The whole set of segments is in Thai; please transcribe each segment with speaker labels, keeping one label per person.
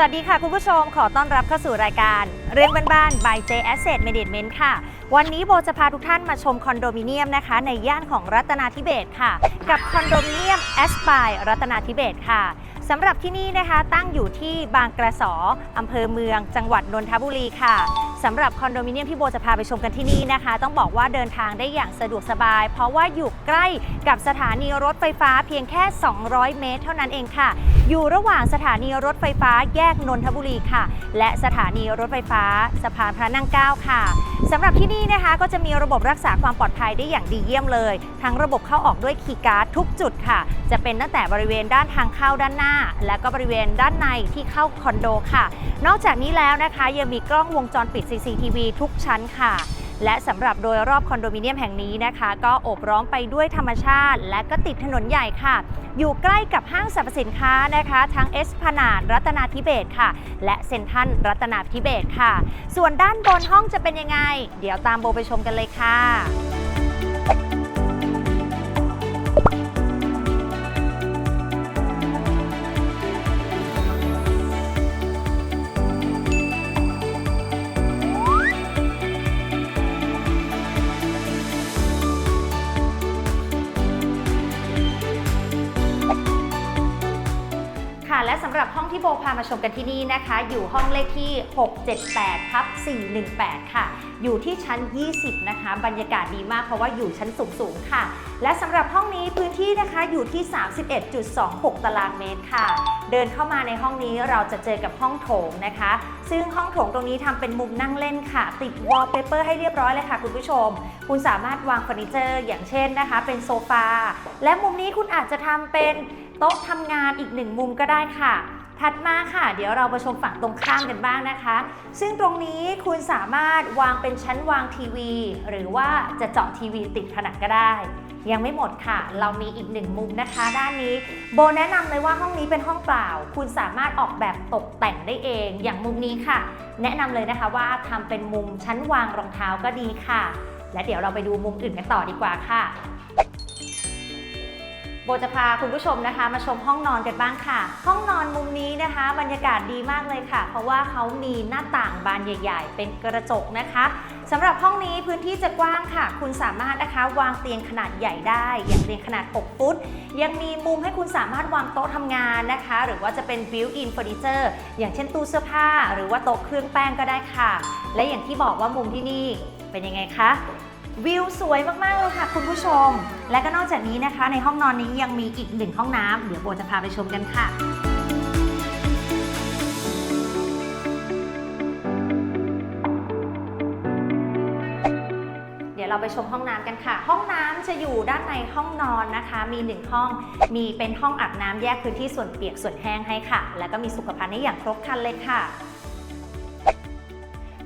Speaker 1: วัสดีค่ะคุณผู้ชมขอต้อนรับเข้าสู่รายการ เรื่องบ้านๆ by J Asset Management ค่ะ วันนี้โบจะพาทุกท่านมาชมคอนโดมิเนียมนะคะ ในย่านของรัตนาธิเบศค่ะ กับคอนโดมิเนียมแอสปายรัตนาธิเบศค่ะสำหรับที่นี่นะคะตั้งอยู่ที่บางกระสออำเภอเมือง จังหวัดนนทบุรีค่ะ สำหรับคอนโดมิเนียมที่โบจะพาไปชมกันที่นี่นะคะ ต้องบอกว่าเดินทางได้อย่างสะดวกสบาย เพราะว่าอยู่ใกล้กับสถานีรถไฟฟ้าเพียงแค่ 200 เมตร เท่านั้นเองค่ะ อยู่ระหว่างสถานีรถไฟฟ้าแยกนนทบุรีค่ะ และสถานีรถไฟฟ้าสะพานพระนั่งเกล้าค่ะสำหรับที่นี่นะคะก็จะมีระบบรักษาความปลอดภัยได้อย่างดีเยี่ยมเลย ทั้งระบบเข้าออกด้วยคีย์การ์ดทุกจุดค่ะ จะเป็นตั้งแต่บริเวณด้านทางเข้าด้านหน้า และก็บริเวณด้านในที่เข้าคอนโดค่ะ นอกจากนี้แล้วนะคะยังมีกล้องวงจรปิด CCTV ทุกชั้นค่ะ และสำหรับโดยรอบคอนโดมิเนียมแห่งนี้นะคะ ก็โอบร้อมไปด้วยธรรมชาติ และก็ติดถนนใหญ่ค่ะ อยู่ใกล้กับห้างสรรพสินค้านะคะ ทั้งเอสพนาดรัตนาธิเบศค่ะ และเซ็นทรัลรัตนาธิเบศค่ะ ส่วนด้านบนห้องจะเป็นยังไง เดี๋ยวตามโบไปชมกันเลยค่ะ และสำหรับห้องที่โบพามาชมกันที่นี่นะคะ อยู่ห้องเลขที่ 678ทับ418 ค่ะ อยู่ที่ชั้น 20 นะคะ บรรยากาศดีมากเพราะว่าอยู่ชั้นสูงๆค่ะ และสำหรับห้องนี้พื้นที่นะคะอยู่ที่ 31.26 ตารางเมตรค่ะ เดินเข้ามาในห้องนี้เราจะเจอกับห้องโถงนะคะ ซึ่งห้องโถงตรงนี้ทำเป็นมุมนั่งเล่นค่ะ ติดวอลเปเปอร์ให้เรียบร้อยเลยค่ะคุณผู้ชม คุณสามารถวางเฟอร์นิเจอร์ อย่างเช่นนะคะ เป็นโซฟาและมุมนี้คุณอาจจะทำเป็น โต๊ะทำงานอีกหนึ่งมุมก็ได้ค่ะ ถัดมาค่ะ เดี๋ยวเรามาชมฝั่งตรงข้ามกันบ้างนะคะ ซึ่งตรงนี้คุณสามารถวางเป็นชั้นวางทีวี หรือว่าจะเจาะทีวีติดผนังก็ได้ ยังไม่หมดค่ะ เรามีอีกหนึ่งมุมนะคะ ด้านนี้ โบแนะนำเลยว่าห้องนี้เป็นห้องเปล่า คุณสามารถออกแบบตกแต่งได้เอง อย่างมุมนี้ค่ะ แนะนำเลยนะคะว่าทำเป็นมุมชั้นวางรองเท้าก็ดีค่ะ และเดี๋ยวเราไปดูมุมอื่นกันต่อดีกว่าค่ะ บจะพาคุณผู้ชมนะคะมาชมห้องนอนกันบ้างค่ะ ห้องนอนมุมนี้นะคะ บรรยากาศดีมากเลยค่ะ เพราะว่าเขามีหน้าต่างบานใหญ่ ๆ เป็นกระจกนะคะสำหรับห้องนี้พื้นที่จะกว้างค่ะ คุณสามารถนะคะวางเตียงขนาดใหญ่ได้ อย่างเตียงขนาด 6 ฟุต ยังมีมุมให้คุณสามารถวางโต๊ะทำงานนะคะ หรือว่าจะเป็น built-in furniture อย่างเช่นตู้เสื้อผ้า หรือว่าโต๊ะเครื่องแป้งก็ได้ค่ะ และอย่างที่บอกว่ามุมที่นี่เป็นยังไงคะ วิวสวยมาก ๆ เลยค่ะคุณผู้ชม และก็นอกจากนี้นะคะ ในห้องนอนนี้ยังมีอีกหนึ่งห้องน้ำเดี๋ยวโบจะพาไปชมกันค่ะเดี๋ยวเราไปชมห้องน้ำกันค่ะ ห้องน้ำจะอยู่ด้านในห้องนอนนะคะ มีหนึ่งห้อง มีเป็นห้องอาบน้ำแยกพื้นที่ส่วนเปียกส่วนแห้งให้ค่ะ แล้วก็มีสุขภัณฑ์ให้อย่างครบครันเลยค่ะ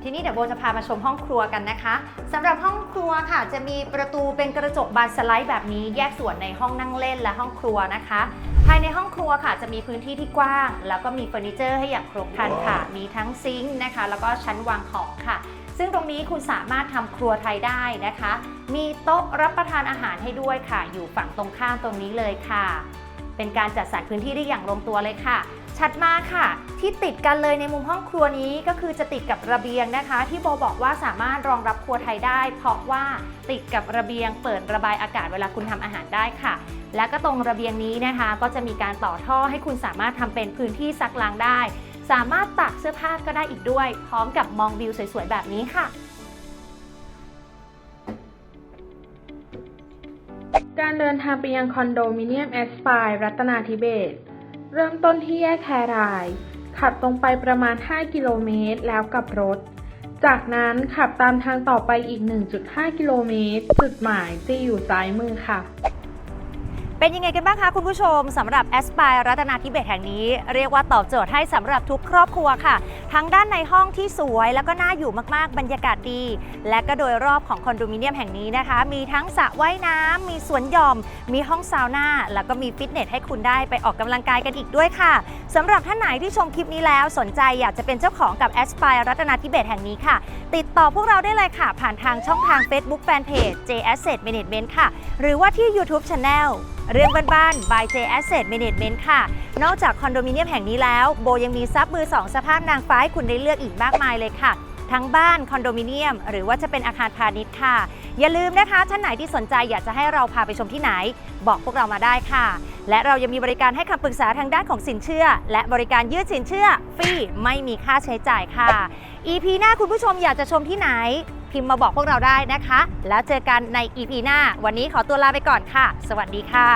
Speaker 1: ทีนี้เดี๋ยวโบจะพามาชมห้องครัวกันนะคะสำหรับห้องครัวค่ะ จะมีประตูเป็นกระจกบานสไลด์แบบนี้แยกส่วนในห้องนั่งเล่นและห้องครัวนะคะ ภายในห้องครัวค่ะ จะมีพื้นที่ที่กว้าง แล้วก็มีเฟอร์นิเจอร์ให้อย่างครบครันค่ะ มีทั้งซิงค์นะคะ แล้วก็ชั้นวางของค่ะ ซึ่งตรงนี้คุณสามารถทำครัวไทยได้นะคะ มีโต๊ะรับประทานอาหารให้ด้วยค่ะ อยู่ฝั่งตรงข้ามตรงนี้เลยค่ะ เป็นการจัดสรรพื้นที่ได้อย่างลงตัวเลยค่ะ ถัดมาค่ะ ที่ติดกันเลยในมุมห้องครัวนี้ก็คือจะติดกับระเบียงนะคะ ที่โบบอกว่าสามารถรองรับครัวไทยได้ เพราะว่าติดกับระเบียงเปิดระบายอากาศเวลาคุณทำอาหารได้ค่ะ และก็ตรงระเบียงนี้นะคะ ก็จะมีการต่อท่อให้คุณสามารถทำเป็นพื้นที่ซักล้างได้ สามารถตักเสื้อผ้าก็ได้อีกด้วย พร้อมกับมองวิวสวยๆแบบนี้ค่ะ
Speaker 2: การเดินทางไปยังคอนโดมิเนียมแอสปายรัตนาธิเบศ เริ่มต้นที่แยกแคราย ขับตรงไปประมาณ 5 กิโลเมตรแล้วกลับรถ จากนั้นขับตามทางต่อไปอีก 1.5 กิโลเมตร จุดหมายจะอยู่ซ้ายมือค่ะ
Speaker 1: เป็นยังไงกันบ้างคะคุณผู้ชมสำหรับแอสปายรัตนาธิเบศแห่งนี้ เรียกว่าตอบโจทย์ให้สำหรับทุกครอบครัวค่ะ ทั้งด้านในห้องที่สวยแล้วก็น่าอยู่มากๆ บรรยากาศดี และก็โดยรอบของคอนโดมิเนียมแห่งนี้นะคะ มีทั้งสระว่ายน้ำมีสวนหย่อม มีห้องซาวน่าแล้วก็มีฟิตเนสให้คุณได้ไปออกกำลังกายกันอีกด้วยค่ะสำหรับท่านไหนที่ชมคลิปนี้แล้วสนใจอยากจะเป็นเจ้าของกับแอสปายรัตนาธิเบศแห่งนี้ค่ะ ติดต่อพวกเราได้เลยค่ะ ผ่านทางช่องทาง Facebook Fanpage J Asset Management ค่ะ หรือว่าที่ YouTube Channel เรื่องบ้านๆ by J Asset Management ค่ะ นอกจากคอนโดมิเนียมแห่งนี้แล้ว โบยังมีซับมือ2สภาพนางฟ้าให้คุณได้เลือกอีกมากมายเลยค่ะ ทั้งบ้านคอนโดมิเนียม หรือว่าจะเป็นอาคารพาณิชย์ค่ะ อย่าลืมนะคะท่านไหนที่สนใจอยากจะให้เราพาไปชมที่ไหน บอกพวกเรามาได้ค่ะ และเรายังมีบริการให้คำปรึกษาทางด้านของสินเชื่อ และบริการยืดสินเชื่อฟรีไม่มีค่าใช้จ่ายค่ะ EP หน้าคุณผู้ชมอยากจะชมที่ไหน พิมพ์มาบอกพวกเราได้นะคะ แล้วเจอกันใน EP หน้า วันนี้ขอตัวลาไปก่อนค่ะ สวัสดีค่ะ